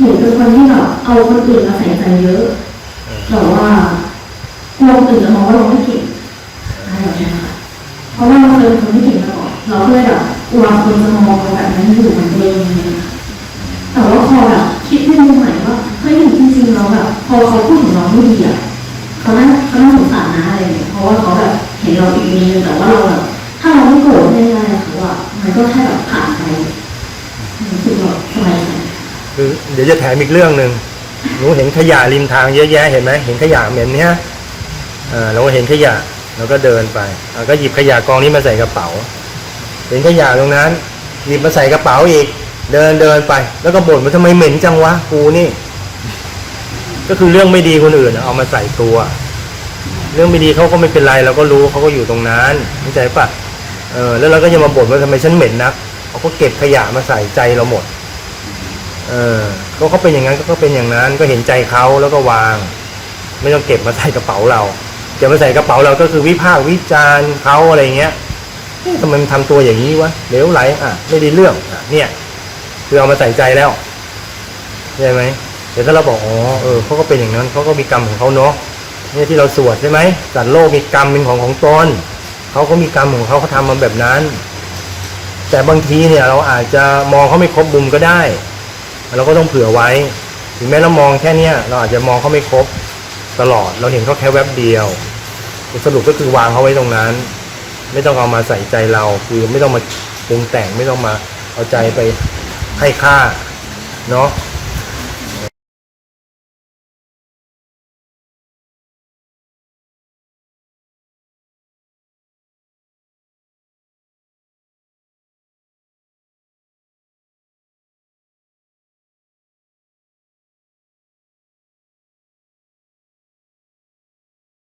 หนูเป็นคนที่แบบเอาคนอื่นมาใส่ใจเยอะแบบว่ากลัวคนอื่นจะมองว่าเราไม่เก่งอะไรแบบเนี้ยค่ะเพราะว่าเราเคยเป็นคนไม่เก่งมาก่อนเราก็เลยแบบกลัวคนจะมองเราแบบนั้นอยู่เหมือนตัวเองอะไรอย่างเงี้ยค่ะแต่ว่าพอแบบคิดในมุมใหม่ว่าเฮ้ยจริงๆเราแบบพอเขาพูดถึงเราไม่ดีอะเขาน่าเขาน่าสงสารนะอะไรอย่างเงี้ยเพราะว่าเขาแบบเห็นเราอีกมุมนึงแต่ว่าเราแบบถ้าเราไม่โกรธไม่อะไรเขาอะมันก็แค่แบบผ่านไปรู้สึกแบบสบายใจ คือเดี๋ยวจะแถมอีกเรื่องหนึ่งหนูเห็นขยะริมทางเยอะแยะเห็นไหมเห็นขยะเหม็นเนี้ยเออเราก็เห็นขยะเราก็เดินไปเราก็หยิบขยะกองนี้มาใส่กระเป๋า เห็นขยะตรงนั้น หยิบมาใส่กระเป๋าอีก เดินเดินไป แล้วก็บ่นว่าทำไมเหม็นจังวะกูนี่ ก็คือเรื่องไม่ดีคนอื่นเอามาใส่ตัว เรื่องไม่ดีเขาก็ไม่เป็นไรเราก็รู้เขาก็อยู่ตรงนั้นเข้าใจปะเออแล้วเราก็ยังมาบ่นว่าทำไมฉันเหม็นนักเขาก็เก็บขยะมาใส่ใจเราหมด เออก็เขาเป็นอย่างนั้นก็เขาเป็นอย่างนั้นก็เห็นใจเขาแล้วก็วาง ไม่ต้องเก็บมาใส่กระเป๋าเราเก็บมาใส่กระเป๋าเราก็คือวิพากษ์วิจารณ์เขาอะไรเงี้ยทำไมมันทำตัวอย่างนี้วะเหลวไหลอะไม่ได้เรื่องอะเนี่ยคือเอามาใส่ใจแล้วใช่ไหมเดี๋ยวถ้าเราบอกอ๋อเออเขาก็เป็นอย่างนั้นเขาก็มีกรรมของเขาเนาะเนี่ยที่เราสวดใช่ไหมสัตว์โลกมีกรรมเป็นของของตนเขาก็มีกรรมของเขาเขาทำมาแบบนั้น แต่บางทีเนี่ยเราอาจจะมองเขาไม่ครบมุมก็ได้ เราก็ต้องเผื่อไว้ ถึงแม้เรามองแค่เนี้ยเราอาจจะมองเขาไม่ครบตลอด เราเห็นเขาแค่แวบเดียว สรุปก็คือวางเขาไว้ตรงนั้น ไม่ต้องเอามาใส่ใจเรา คือไม่ต้องมาปรุงแต่งไม่ต้องมาเอาใจไปให้ค่าเนาะ